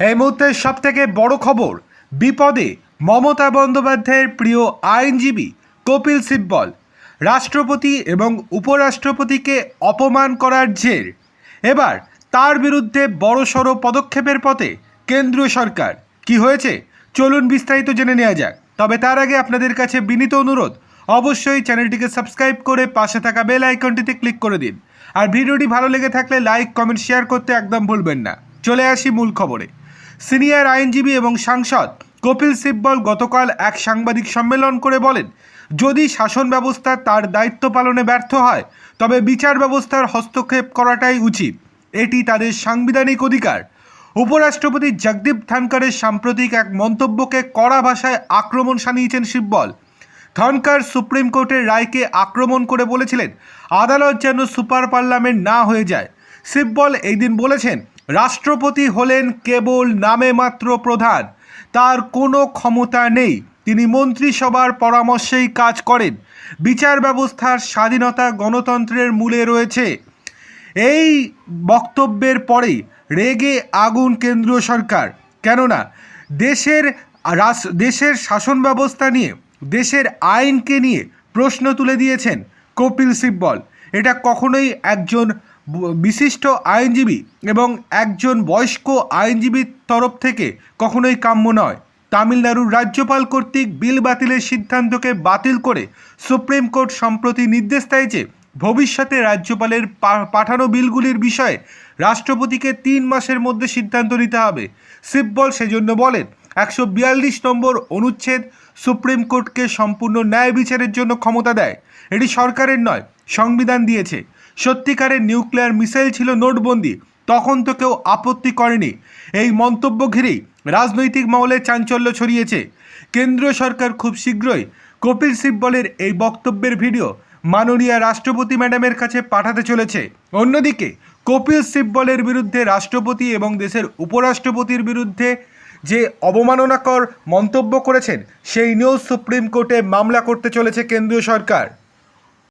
এই মুহূর্তে সব থেকে বড় খবর, বিপদে মমতা বন্দ্যোপাধ্যায়ের প্রিয় আইনজীবী কপিল সিব্বল, রাষ্ট্রপতি এবং উপরাষ্ট্রপতিকে অপমান করার জের। এবার তার বিরুদ্ধে বড়সড় পদক্ষেপের পথে কেন্দ্রীয় সরকার। কি হয়েছে? চলুন বিস্তারিত জেনে নেওয়া যাক। তবে তার আগে আপনাদের কাছে বিনীত অনুরোধ, অবশ্যই চ্যানেলটিকে সাবস্ক্রাইব করে পাশে থাকা বেল আইকনটিতে ক্লিক করে দিন। আর ভিডিওটি ভালো লেগে থাকলে লাইক, কমেন্ট, শেয়ার করতে একদম ভুলবেন না। চলে আসি মূল খবরে। সিনিয়র আইনজীবী এবং সাংসদ কপিল সিব্বল গতকাল এক সাংবাদিক সম্মেলন করে বলেন, যদি শাসন ব্যবস্থা তার দায়িত্ব পালনে ব্যর্থ হয়, তবে বিচার ব্যবস্থার হস্তক্ষেপ করাটাই উচিত। এটি তাদের সাংবিধানিক অধিকার। উপরাষ্ট্রপতি জগদীপ ধনকরের সাম্প্রতিক এক মন্তব্যকে কড়া ভাষায় আক্রমণ সানিয়েছেন সিব্বল। ধনকর সুপ্রিম কোর্টের রায়কে আক্রমণ করে বলেছিলেন, আদালত যেন সুপার পার্লামেন্ট না হয়ে যায়। সিব্বল এই দিন বলেছেন রাষ্ট্রপতি হলেন কেবল নামে মাত্র প্রধান। তার কোনো ক্ষমতা নেই। তিনি মন্ত্রিসভার পরামর্শেই কাজ করেন। বিচার ব্যবস্থার স্বাধীনতা গণতন্ত্রের মূলে রয়েছে। এই বক্তব্যের পরেই রেগে আগুন কেন্দ্রীয় সরকার। কেননা, দেশের দেশের শাসন ব্যবস্থা নিয়ে, দেশের আইনকে নিয়ে প্রশ্ন তুলে দিয়েছেন কপিল সিব্বল। এটা কখনোই একজন বিশিষ্ট আইনজীবী এবং একজন বয়স্ক আইনজীবীর তরফ থেকে কখনোই কাম্য নয়। তামিলনাড়ুর রাজ্যপাল কর্তৃক বিল বাতিলের সিদ্ধান্তকে বাতিল করে সুপ্রিম কোর্ট সম্প্রতি নির্দেশ দেয় যে, ভবিষ্যতে রাজ্যপালের পাঠানো বিলগুলির বিষয়ে রাষ্ট্রপতিকে তিন মাসের মধ্যে সিদ্ধান্ত নিতে হবে। সিব্বল সেজন্য বলেন একশো বিয়াল্লিশ নম্বর অনুচ্ছেদ সুপ্রিম কোর্টকে সম্পূর্ণ ন্যায় বিচারের জন্য ক্ষমতা দেয়। এটি সরকারের নয়, সংবিধান দিয়েছে। সত্যিকারের নিউক্লিয়ার মিসাইল ছিল নোটবন্দি, তখন তো কেউ আপত্তি করেনি। এই মন্তব্য ঘিরেই রাজনৈতিক মহলে চাঞ্চল্য ছড়িয়েছে। কেন্দ্রীয় সরকার খুব শীঘ্রই কপিল সিব্বলের এই বক্তব্যের ভিডিও মাননীয় রাষ্ট্রপতি ম্যাডামের কাছে পাঠাতে চলেছে। অন্যদিকে, কপিল সিব্বলের বিরুদ্ধে রাষ্ট্রপতি এবং দেশের উপরাষ্ট্রপতির বিরুদ্ধে যে অবমাননাকর মন্তব্য করেছেন সেই নিয়েও সুপ্রিম কোর্টে মামলা করতে চলেছে কেন্দ্রীয় সরকার।